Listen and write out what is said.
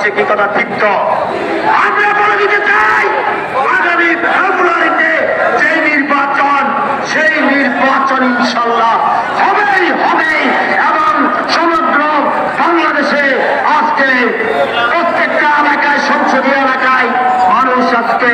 যাচ্ছে কি কথা তিক্ত। আমরা বলে দিতে চাই, আগামী ফেব্রুয়ারিতে যে নির্বাচন, সেই নির্বাচন ইনশাল্লাহ হবেই হবেই এবং সমগ্র বাংলাদেশে আজকে প্রত্যেকটা এলাকায়, সংসদীয় এলাকায় মানুষ আজকে